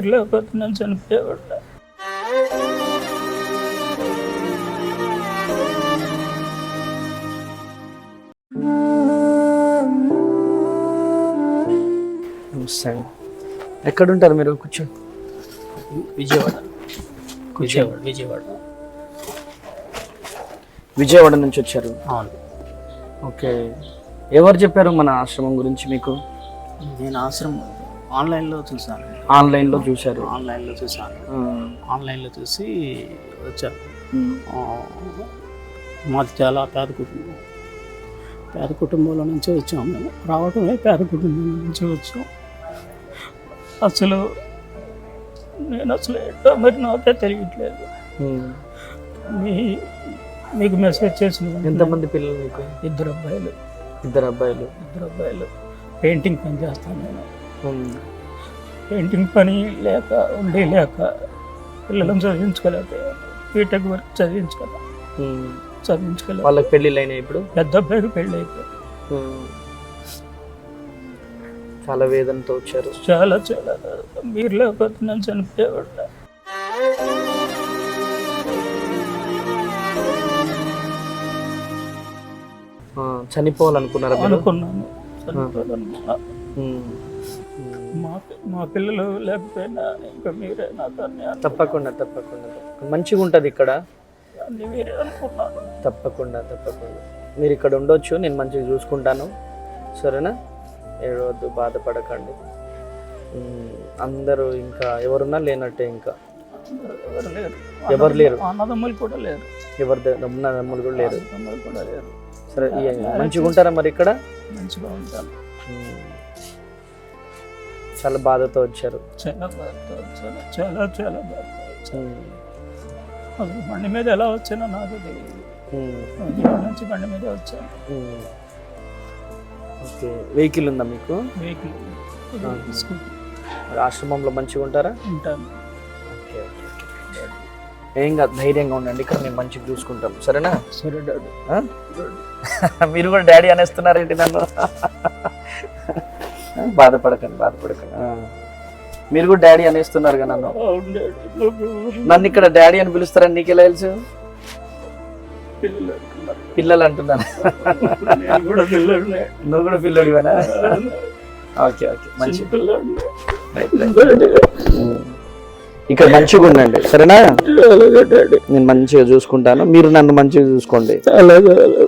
లేకపోతే నేను చనిపోయేవాడు నమస్తే ఎక్కడుంటారు మీరు? కూర్చో. విజయవాడ. విజయవాడ విజయవాడ. విజయవాడ నుంచి వచ్చారు. అవును. ఓకే. ఎవరు చెప్పారు మన ఆశ్రమం గురించి మీకు? నేను ఆశ్రమం ఆన్లైన్లో చూసాను ఆన్లైన్లో చూశారు. ఆన్లైన్లో చూసాను ఆన్లైన్లో చూసి వచ్చాను. మాది చాలా పేద కుటుంబం. పేద కుటుంబంలో నుంచి వచ్చాము మేము. రావటమే పేద కుటుంబం నుంచి వచ్చాం. అసలు నేను అసలు ఏంటో మరి నాకే తెలియట్లేదు. మీ మీకు మెసేజ్ చేసిన ఎంతమంది పిల్లలు మీకు? ఇద్దరు అబ్బాయిలు. ఇద్దరు అబ్బాయిలు. ఇద్దరు అబ్బాయిలు. పెయింటింగ్ పని చేస్తాను నేను. పెయింటింగ్ పని లేక ఉండి లేక పిల్లలను చదివించుకోలేకపోయాను బీటెక్ వరకు చదివించుకోలే. చదివించుకోలేదు వాళ్ళకి పెళ్ళిళ్ళు అయినాయి ఇప్పుడు? పెద్ద అబ్బాయికి పెళ్ళి అయిపోయింది ఉమ్. చాలా వేదనతో వచ్చారు. చాలా చాలా మీరు లేకపోతే నేను చనిపోయేవాడు చనిపోవాలనుకున్నారా అనుకున్నాను. మా మా పిల్లలు లేకపోయినా ఇంకా మీరే అన్ని- తప్పకుండా తప్పకుండా. మంచిగా ఉంటుంది ఇక్కడ తప్పకుండా తప్పకుండా మీరు ఇక్కడ ఉండొచ్చు నేను మంచిగా చూసుకుంటాను సరేనా ఏడవద్దు బాధపడకండి అందరూ ఇంకా ఎవరున్నా లేనట్టే ఇంకా ఎవరు లేరు ఎవరు లేరు అన్నదమ్ములు కూడా లేరు ఎవరి నమ్మలు కూడా లేరు అన్నదమ్ములు కూడా లేరు సరే మంచిగా ఉంటారా మరి ఇక్కడ? మంచిగా ఉంటాను. చాలా బాధతో వచ్చారు. చాలా బాధతో చాలా చాలా చాలా బాధతో వచ్చాను. అసలు బండి మీద ఎలా వచ్చానో నాకు తెలియదు. నుంచి బండి మీద వచ్చాను. ఓకే. వెహికల్ ఉందా మీకు? వెహికల్ ఆశ్రమంలో మంచిగా ఉంటారా? ఉంటాను. ఏం కాదు ధైర్యంగా ఉండండి. ఇక్కడ మేము మంచిగా చూసుకుంటాం. సరేనా? సరే డాడీ? మీరు కూడా డాడీ అనేస్తున్నారేంటి నన్ను? బాధపడకండి బాధపడకండి. మీరు కూడా డాడీ అనేస్తున్నారు కదా నన్ను నన్ను ఇక్కడ డాడీ అని పిలుస్తారని నీకు ఎలా తెలుసు? పిల్లలు అంటున్నాను. నువ్వు కూడా పిల్లడివేనా? Okay okay. మంచి. పిల్లడినే. ఇక్కడ మంచిగా ఉండండి సరేనా? నేను మంచిగా చూసుకుంటాను. మీరు నన్ను మంచిగా చూసుకోండి. అలాగే అలాగే.